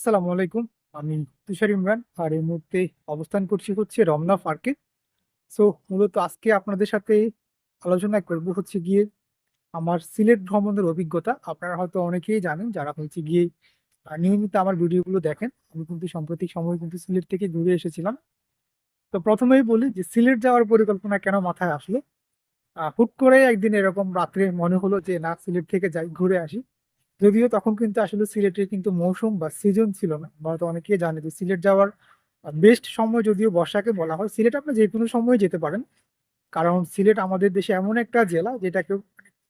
আসসালামু আলাইকুম। আমি তুষার ইমরান। আর এই মুহূর্তে অবস্থান করছি হচ্ছে রমনা পার্কে। সো মূলত আজকে আপনাদের সাথে আলোচনা করব হচ্ছে গিয়ে আমার সিলেট ভ্রমণের অভিজ্ঞতা। আপনারা হয়তো অনেকেই জানেন যারা হচ্ছে গিয়ে নিয়মিত আমার ভিডিওগুলো দেখেন। আমি কিন্তু সাম্প্রতিক সময় কিন্তু সিলেট থেকে ঘুরে এসেছিলাম। তো প্রথমেই বলি যে সিলেট যাওয়ার পরিকল্পনা কেন মাথায় আসলো? হুট করে একদিন এরকম রাত্রে মনে হলো যে না সিলেট থেকে যাই, ঘুরে আসি। যদিও তখন কিন্তু আসলে সিলেটের কিন্তু মৌসুম বা সিজন ছিল না। হয়তো অনেকেই জানে যে সিলেট যাওয়ার বেস্ট সময় যদিও বর্ষাকে বলা হয়। সিলেট আপনি যে কোনো সময়ে যেতে পারেন। কারণ সিলেট আমাদের দেশে এমন একটা জেলা যেটাকে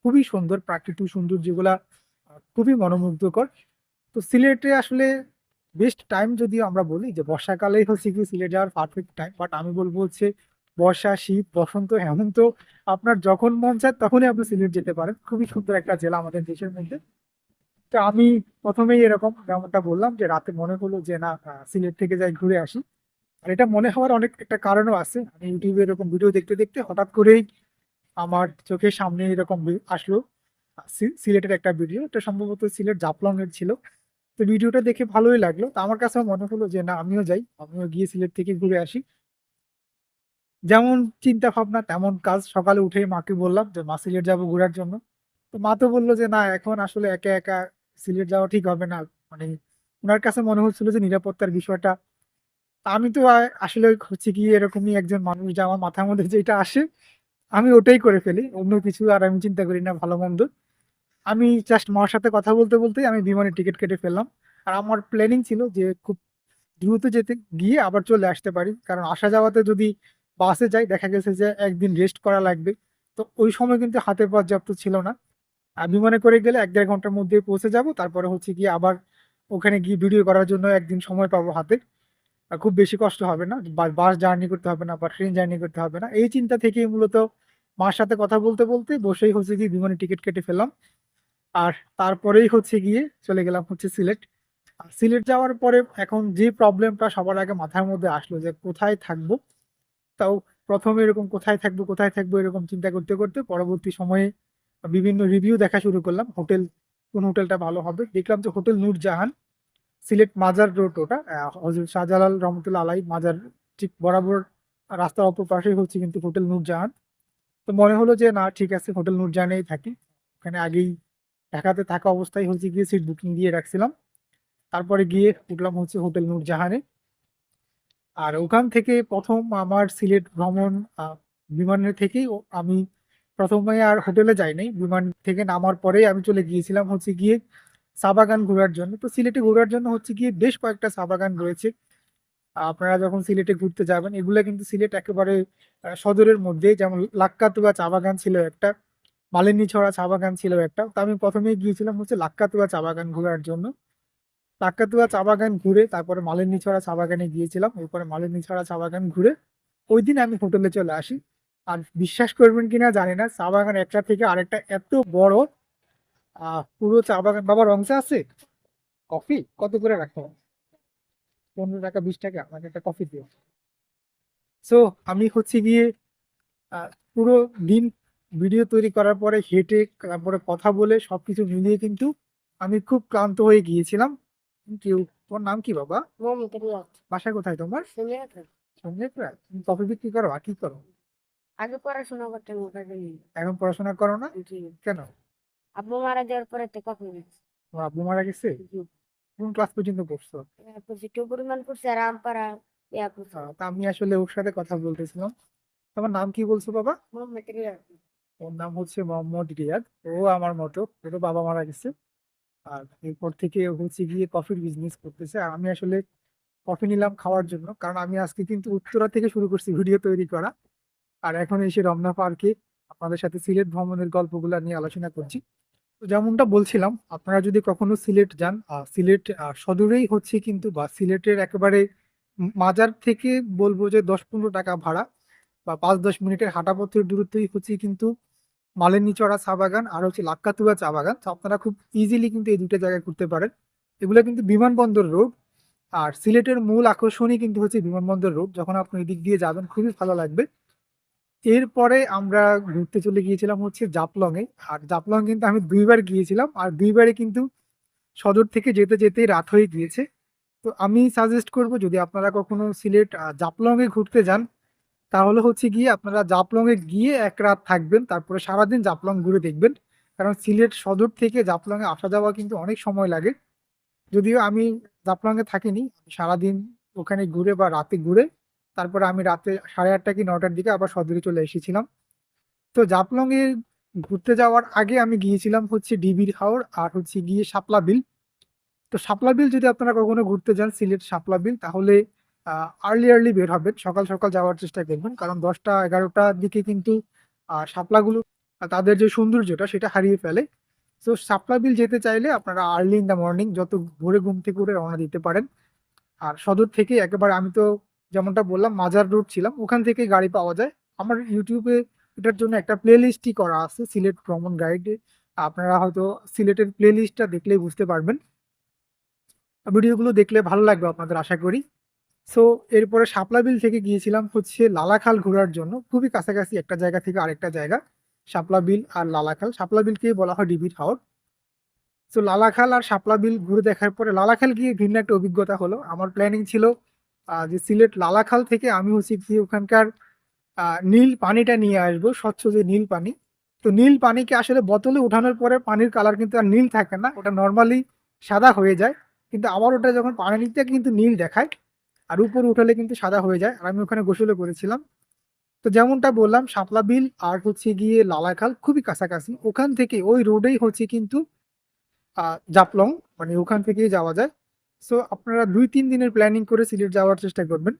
খুবই সুন্দর প্রাকৃতিক সৌন্দর্য যেগুলা খুবই মনোমুগ্ধকর। তো সিলেটে আসলে বেস্ট টাইম যদিও আমরা বলি যে বর্ষাকালেই হচ্ছে কি সিলেট যাওয়ার পারফেক্ট টাইম। বাট আমি বলব হচ্ছে বর্ষা, শীত, বসন্ত, হেমন্ত আপনার যখন মন চায় তখনই আপনি সিলেট যেতে পারেন। খুবই সুন্দর একটা জেলা আমাদের দেশের মধ্যে। তো আমি প্রথমেই এরকম যেমনটা বললাম যে রাতে মনে হলো যে না সিলেট থেকে যাই ঘুরে আসি। আর এটা মনে হওয়ার অনেক একটা কারণও আছে। আমি ইউটিউবে এরকম ভিডিও দেখতে, দেখতে হঠাৎ করেই আমার চোখের সামনে এরকম আসলো সিলেটের একটা ভিডিও। এটা সম্ভবত সিলেট জাফলং এর ছিল। তো ভিডিওটা দেখে ভালোই লাগল। তো আমার কাছেও মনে হলো যে না আমিও যাই। আমিও গিয়ে সিলেট থেকে ঘুরে আসি। যেমন চিন্তা ভাবনা তেমন কাজ। সকালে উঠেই মাকে বললাম যে, "মা সিলেট যাব ঘোরার জন্য।" তো মা তো বলল যে, "না এখন আসলে একা, একা সিলেট যাওয়া ঠিক হবে না।" মানে ওনার কাছে মনে হচ্ছিল যে নিরাপত্তার বিষয়টা। আমি তো আসলে হচ্ছে গিয়ে এরকমই একজন মানুষ যে আমার মাথার মধ্যে যেটা আসে আমি ওটাই করে ফেলি। অন্য কিছু আর আমি চিন্তা করি না ভালো-মন্দ। আমি জাস্ট মার সাথে কথা বলতে, বলতেই আমি বিমানের টিকিট কেটে ফেললাম। আর আমার প্ল্যানিং ছিল যে খুব দ্রুত যেতে গিয়ে আবার চলে আসতে পারি। কারণ আসা যাওয়াতে যদি বাসে যাই দেখা গেছে যে একদিন রেস্ট করা লাগবে। তো ওই সময় কিন্তু হাতে পর্যাপ্ত ছিল না। বিমানে করে গেলে এক দেড় ঘণ্টার মধ্যেই পৌঁছে যাব। তারপরে হচ্ছে গিয়ে আবার ওখানে গিয়ে ভিডিও করার জন্য একদিন সময় পাবো হাতে। খুব বেশি কষ্ট হবে না। বাস জার্নি করতে হবে না বা ট্রেন জার্নি করতে হবে না। এই চিন্তা থেকেই মূলত মার সাথে কথা বলতে, বলতে বসেই হচ্ছে গিয়ে বিমানের টিকিট কেটে ফেলাম আর তারপরেই হচ্ছে গিয়ে চলে গেলাম হচ্ছে সিলেট। আর সিলেট যাওয়ার পরে এখন যে প্রবলেমটা সবার আগে মাথার মধ্যে আসলো যে কোথায় থাকব? তাও প্রথমে এরকম কোথায় থাকব, কোথায় থাকব এরকম চিন্তা করতে, করতে পরবর্তী সময়ে বিভিন্ন রিভিউ দেখা শুরু করলাম। হোটেল কোন হোটেলটা ভালো হবে। দেখলাম যে হোটেল নূরজাহান, সিলেট মাজার রোড ওটা। আ হযরত শাহজালাল রহমতুল্লাহ আলাইহি মাজার ঠিক বরাবর রাস্তার অপর পাশেই হচ্ছে কিন্তু হোটেল নূরজাহান। তো মনে হলো যে না ঠিক আছে হোটেল নূরজাহানেই থাকি। ওখানে আগেই ঢাকাতে থাকা অবস্থায় হচ্ছে গিয়ে সিট বুকিং দিয়ে রাখছিলাম। তারপরে গিয়ে উঠলাম হচ্ছে হোটেল নূরজাহানে। আর ওখান থেকে প্রথম আমার সিলেট ভ্রমণ বিমানের থেকেই আমি ১ম এ আর হোটেলে যাই নাই। বিমান থেকে নামার পরেই আমি চলে গিয়েছিলাম হচ্ছে গিয়ে চা বাগান ঘোরার জন্য। তো সিলেটে ঘোরার জন্য হচ্ছে গিয়ে বেশ কয়েকটা চা বাগান রয়েছে। আপনারা যখন সিলেটে ঘুরতে যাবেন এগুলো কিন্তু সিলেট একেবারে সদরের মধ্যেই যেমন লাক্কাতুয়া চা বাগান ছিল একটা, মালিনীছড়া চা বাগান ছিল একটা। তো আমি প্রথমেই গিয়েছিলাম হচ্ছে লাক্কাতুয়া চা বাগান ঘোরার জন্য। লাক্কাতুয়া চা বাগান ঘুরে তারপরে মালিনীছড়া চা বাগানে গিয়েছিলাম। এরপরে মালিনীছড়া চা বাগান ঘুরে ওই দিন আমি হোটেলে চলে আসি। আর বিশ্বাস করবেন কিনা জানি না চা বাগান একটা থেকে আরেকটা এত বড় পুরো চা বাগান বাবা রং চা আছে? কফি? কত করে রাখতে পনেরো টাকা বিশ টাকা আমাকে একটা কফি দিও। সো আমি হচ্ছে গিয়ে পুরো দিন ভিডিও তৈরি করার পরে হেঁটে তারপরে কথা বলে সব কিছু মিলিয়ে কিন্তু আমি খুব ক্লান্ত হয়ে গিয়েছিলাম। ইউ। তোমার নাম কি বাবা? বাসা কোথায় তোমার? কফি বিক্রি করো? আর কি করো? আগে পড়াশোনা ওখানে। এখন পড়াশোনা করো না? কেন? আব্বু মারা যাওয়ার পরে তো বেচছি। তোমার আব্বু মারা গেছে? কোন ক্লাস পর্যন্ত পড়ছো? যেটুকু পরিমাণ পড়ছি আর আমপাড়া ইয়া করছি। তা আমি আসলে ওর সাথে কথা বলতেছিলাম। তোমার নাম কি বলছো বাবা? মোহাম্মদ রিয়াদ। ওর নাম হচ্ছে মোহাম্মদ রিয়াদ। ও আমার মতো। ওরও বাবা মারা গেছে। আর এরপর থেকে ও হচ্ছে গিয়ে কফির বিজনেস করতেছে। আর আমি আসলে কফি নিলাম খাওয়ার জন্য। কারণ আমি আজকে কিন্তু উত্তরা থেকে শুরু করছি ভিডিও তৈরি করা। আর এখন এসে রমনা পার্কে আপনাদের সাথে সিলেট ভ্রমণের গল্পগুলো নিয়ে আলোচনা করছি। তো যেমনটা বলছিলাম, আপনারা যদি কখনো সিলেট যান সিলেট সদরেই হচ্ছে কিন্তু বা সিলেটের একেবারে মাজার থেকে বলব যে ৳১০-১৫ ভাড়া বা ৫-১০ মিনিটের হাঁটাপথের দূরত্বই হচ্ছে কিন্তু মালিনীচড়া চা বাগান আর হচ্ছে লাক্কাতুয়া চা বাগান। তো আপনারা খুব ইজিলি কিন্তু এই দুটো জায়গায় ঘুরতে পারেন। এগুলো কিন্তু বিমানবন্দর রোড। আর সিলেটের মূল আকর্ষণই কিন্তু হচ্ছে বিমানবন্দর রোড। যখন আপনি এদিক দিয়ে যাবেন, খুবই ভালো লাগবে। এরপরে আমরা ঘুরতে চলে গিয়েছিলাম হচ্ছে জাফলং এ। আর জাপলং কিন্তু আমি দুইবার গিয়েছিলাম। আর ২ বারই কিন্তু সদর থেকে যেতে, যেতেই রাত হয়ে গিয়েছে। তো আমি সাজেস্ট করব যদি আপনারা কখনো সিলেট আ জাফলংয়ে ঘুরতে যান, তাহলে হচ্ছে গিয়ে আপনারা জাফলংয়ে গিয়ে এক রাত থাকবেন। তারপরে সারাদিন জাপলং ঘুরে দেখবেন। কারণ সিলেট সদর থেকে জাফলংয়ে আসা যাওয়া কিন্তু অনেক সময় লাগে। যদিও আমি জাফলংয়ে থাকিনি। সারাদিন ওখানে ঘুরে বা রাতে ঘুরে তারপরে আমি রাতে 8:30 কি নটার দিকে আবার সদরে চলে এসেছিলাম। তো জাফলংয়ে ঘুরতে যাওয়ার আগে আমি গিয়েছিলাম হচ্ছে ডিবির হাওর আর হচ্ছে গিয়ে শাপলা বিল। তো শাপলা বিল যদি আপনারা কখনো ঘুরতে যান সিলেট শাপলা বিল তাহলে আর্লি, আর্লি বের হবেন। সকাল, সকাল যাওয়ার চেষ্টা করবেন। কারণ ১০টা-১১টার দিকে কিন্তু আ তাদের যে সৌন্দর্যটা সেটা হারিয়ে ফেলে। সো শাপলা বিল যেতে চাইলে আপনারা আর্লি ইন দ্য মর্নিং যত ভোরে ঘুম থেকে উঠে রওনা দিতে পারেন। আর সদর থেকে একেবারে আমি তো যেমনটা বললাম, মাজার রোড ছিলাম। ওখান থেকেই গাড়ি পাওয়া যায়। আমার ইউটিউবে এটার জন্য একটা প্লেলিস্টই করা আছে, সিলেট ভ্রমণ গাইডে। আপনারা হয়তো সিলেটের প্লেলিস্টটা দেখলেই বুঝতে পারবেন। ভিডিওগুলো দেখলে ভালো লাগবে আপনাদের, আশা করি। সো এরপরে শাপলা বিল থেকে গিয়েছিলাম হচ্ছে লালাখাল ঘোরার জন্য। খুবই কাছাকাছি একটা জায়গা থেকে আরেকটা জায়গা। শাপলা বিল আর লালাখাল। শাপলা বিলকেই বলা হয় ডিবির হাওর। সো লালাখাল আর শাপলা বিল ঘুরে দেখার পরে, লালাখাল গিয়ে ভিন্ন একটা অভিজ্ঞতা হলো। আমার প্ল্যানিং ছিল যে সিলেট লালাখাল থেকে আমি হচ্ছে গিয়ে ওখানকার নীল পানিটা নিয়ে আসব। স্বচ্ছ যে নীল পানি। তো নীল পানিকে আসলে বোতলে উঠানোর পরে পানির কালার কিন্তু আর নীল থাকে না। ওটা নর্মালি সাদা হয়ে যায়। কিন্তু আবার ওটা যখন পানিতে কিন্তু নীল দেখায়। আর উপরে উঠালে কিন্তু সাদা হয়ে যায়। আর আমি ওখানে গোসলও করেছিলাম। তো যেমনটা বললাম, শাপলা বিল আর হচ্ছে গিয়ে লালাখাল খুবই কাছাকাছি। ওখান থেকে ওই রোডেই হচ্ছে কিন্তু, আ জাফলং মানে ওখান থেকেই যাওয়া যায়। সো আপনারা ২-৩ দিনের প্ল্যানিং করে সিলেট যাওয়ার চেষ্টা করবেন।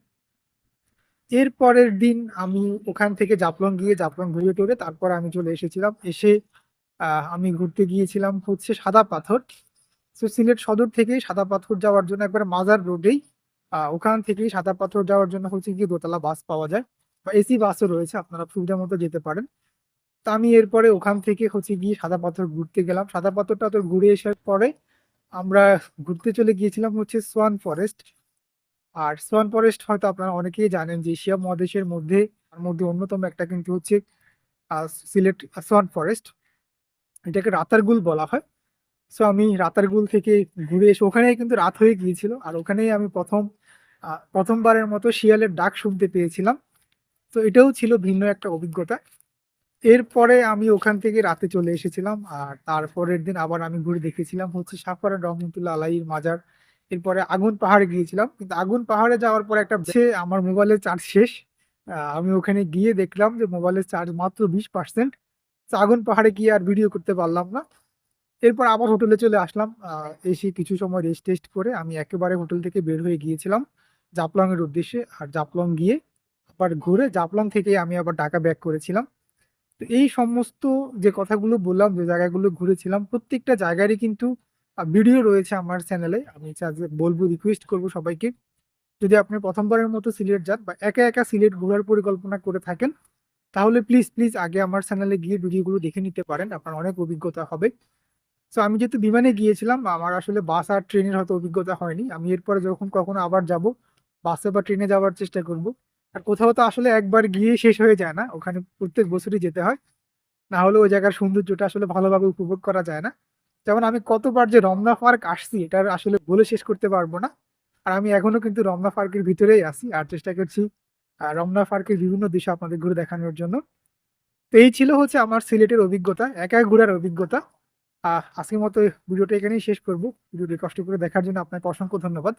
এর পরের দিন আমি ওখান থেকে জাফলং গিয়ে জাফলং ঘুরে টুরে তারপর আমি চলে এসেছিলাম। এসে আমি ঘুরতে গিয়েছিলাম হচ্ছে সাদা পাথর। সো সিলেট সদর থেকেই সাদা পাথর যাওয়ার জন্য একবার মাজার রোডেই ওখান থেকেই সাদা পাথর যাওয়ার জন্য হচ্ছে গিয়ে দোতলা বাস পাওয়া যায়। বা এসি বাসও রয়েছে, আপনারা সুবিধা মতো যেতে পারেন। তা আমি এরপরে ওখান থেকে হচ্ছে গিয়ে সাদা পাথর ঘুরতে গেলাম। সাদা পাথরটা তো ঘুরে আসার পরে আমরা ঘুরতে চলে গিয়েছিলাম হচ্ছে সোয়ান ফরেস্ট। আর সোয়ান ফরেস্ট হয়তো আপনারা অনেকেই জানেন যে এশিয়া মহাদেশের মধ্যে, তার মধ্যে অন্যতম একটা কিন্তু হচ্ছে সিলেট সোয়ান ফরেস্ট। এটাকে রাতারগুল বলা হয়। সো আমি রাতারগুল থেকে ঘুরে এসে ওখানেই কিন্তু রাত হয়ে গিয়েছিল। আর ওখানেই আমি প্রথম প্রথমবারের মতো শিয়ালের ডাক শুনতে পেয়েছিলাম। তো এটাও ছিল ভিন্ন একটা অভিজ্ঞতা। এরপরে আমি ওখান থেকে রাতে চলে এসেছিলাম। আর তারপরের দিন আবার আমি ঘুরে দেখেছিলাম হচ্ছে সাফারান রহমতুল্লাহ আলাইহির মাজার। এরপরে আগুন পাহাড়ে গিয়েছিলাম। কিন্তু আগুন পাহাড়ে যাওয়ার পরে একটা হচ্ছে আমার মোবাইলের চার্জ শেষ। আমি ওখানে গিয়ে দেখলাম যে মোবাইলের চার্জ মাত্র ২০% তো আগুন পাহাড়ে গিয়ে আর ভিডিও করতে পারলাম না। এরপর আবার হোটেলে চলে আসলাম। এসে কিছু সময় রেস্ট টেস্ট করে আমি একেবারে হোটেল থেকে বের হয়ে গিয়েছিলাম জাফলং এর উদ্দেশ্যে। আর জাপলং গিয়ে আবার ঘুরে জাপলং থেকেই আমি আবার ঢাকা ব্যাক করেছিলাম। তো এই সমস্ত যে কথাগুলো বললাম যে জায়গাগুলো ঘুরেছিলাম প্রত্যেকটা জায়গারই কিন্তু ভিডিও রয়েছে আমার চ্যানেলে। আমি বলব রিকোয়েস্ট করব সবাইকে। যদি আপনি প্রথমবারের মতো সিলেট যান বা একা, একা সিলেট ঘোরার পরিকল্পনা করে থাকেন তাহলে প্লিজ, প্লিজ আগে আমার চ্যানেলে গিয়ে ভিডিওগুলো দেখে নিতে পারেন। আপনার অনেক অভিজ্ঞতা হবে। সো আমি যেহেতু বিমানে গিয়েছিলাম আমার আসলে বাস আর ট্রেনের হয়তো অভিজ্ঞতা হয়নি। আমি এরপরে যখন কখনো আবার যাব বাসে বা ট্রেনে যাওয়ার চেষ্টা করব। আর কোথাও তো আসলে একবার গিয়ে শেষ হয়ে যায় না। ওখানে প্রত্যেক বছরই যেতে হয়। না হলে ওই জায়গার সৌন্দর্যটা আসলে ভালোভাবে উপভোগ করা যায় না। যেমন আমি কতবার যে রমনা পার্ক আসছি এটা আসলে বলে শেষ করতে পারব না। আর আমি এখনও কিন্তু রমনা পার্কের ভিতরেই আছি। আর চেষ্টা করছি রমনা পার্কের বিভিন্ন দৃশ্য আপনাদের ঘুরে দেখানোর জন্য। তো এই ছিল হচ্ছে আমার সিলেটের অভিজ্ঞতা, একা ঘোরার অভিজ্ঞতা। আজকের মতো ভিডিওটা এখানেই শেষ করব ভিডিওটি কষ্ট করে দেখার জন্য আপনাকে অসংখ্য ধন্যবাদ।